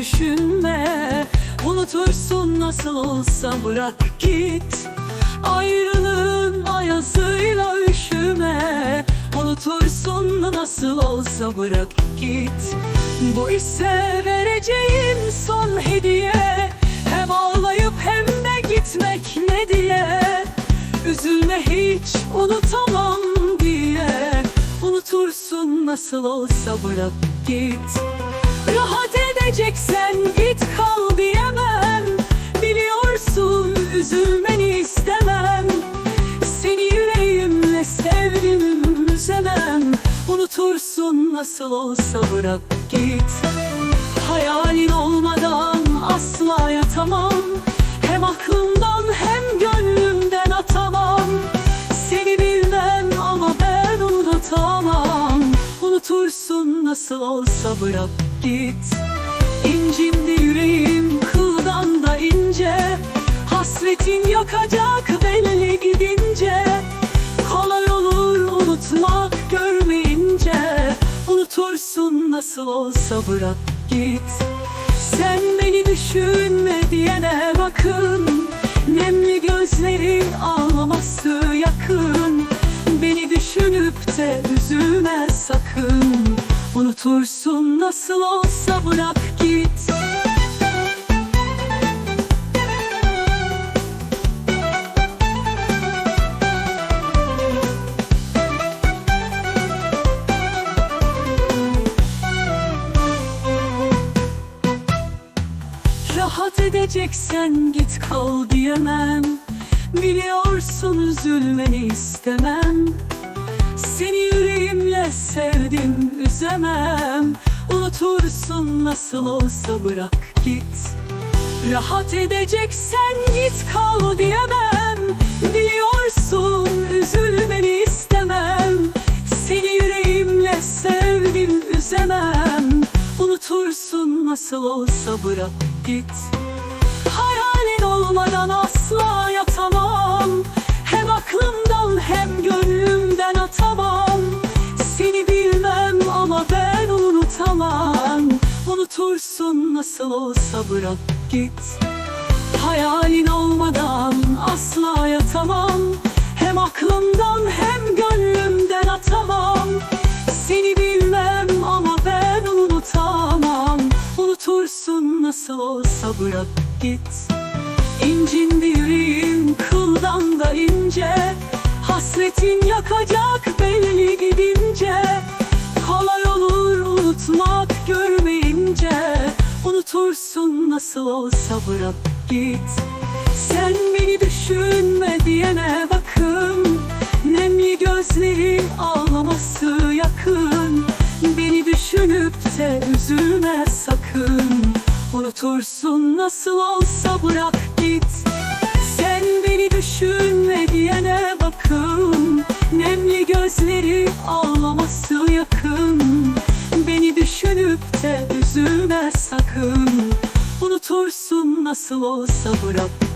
düşünme. Unutursun nasıl olsa bırak git. Ayrılığın ayazıyla üşüme. Unutursun nasıl olsa bırak git. Bu ise vereceğim son hediye. Hem ağlayıp hem de gitmek ne diye. Üzülme hiç unutamam diye. Unutursun nasıl olsa bırak git. Rahat edeceksen git kal diyemem. Biliyorsun üzülmeni istemem. Seni yüreğimle sevdim üzemem. Unutursun nasıl olsa bırak git. Hayalin olmadan asla yatamam. Hem aklımdan hem nasıl olsa bırak git. İncindi yüreğim kıldan da ince. Hasretin yakacak belli gidince. Kolay olur unutmak görmeyince. Unutursun nasıl olsa bırak git. Sen beni düşünme diyene bakın. Nemli gözlerin ağlaması yakın. Beni düşünüp de üzülme sakın Unutursun nasıl olsa bırak git. Rahat edeceksen git kal diyemem. Biliyorsun üzülmeni istemem Seni yüreğimle sevdim üzemem. Unutursun nasıl olsa bırak git. Rahat edeceksen git kal diyemem. Biliyorsun üzülmeni istemem. Seni yüreğimle sevdim üzemem. Unutursun nasıl olsa bırak git. Hayalin olmadan asla yatamam unutamam Unutursun nasıl olsa bırak git. Hayalin olmadan asla yatamam. Hem aklımdan hem gönlümden atamam. Seni bilmem ama ben unutamam. Unutursun nasıl olsa bırak git. İncindi yüreğim kıldan da ince. Hasretin yakacak Unutursun nasıl olsa bırak git. Sen beni düşünme diyene bakın. Nemli gözlerin ağlaması yakın? Beni düşünüp de üzülme sakın. Unutursun nasıl olsa bırak git. Sen beni düşünme diyene bakın. Nemli gözleri ağlaması yakın? Beni düşünüp de üzülme sakın. Unutursun nasıl olsa bırak